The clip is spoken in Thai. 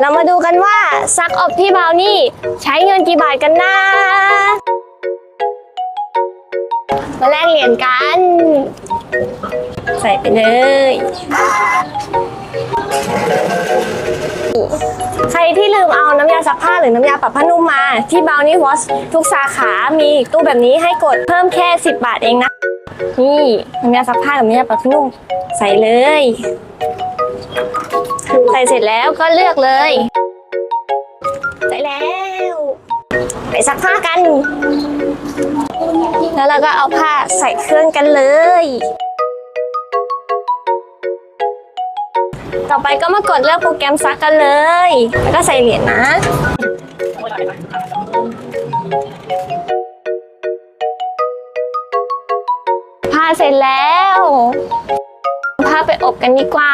เรามาดูกันว่าซักอบพี่เบานี่ใช้เงินกี่บาทกันนะมาแลกเหรียญกัน ใส่ไปเลย ใครที่ลืมเอาน้ำยาซักผ้าหรือน้ำยาปรับผ้านุ่มมา ที่เบานี่วอชทุกสาขามีตู้แบบนี้ให้กดเพิ่มแค่ 10 บาทเองนะ นี่น้ำยาซักผ้ากับน้ำยาปรับผ้านุ่ม ใส่เลย ส่เสร็จแล้วก็เลือกเลย ใส่แล้ว ไปซักผ้ากัน แล้วเราก็เอาผ้าใส่เครื่องกันเลย ต่อไปก็มากดเลือกโปรแกรมซักกันเลย แล้วก็ใส่เหรียญนะผ้าเสร็จแล้วเอาผ้าไปอบกันดีกว่า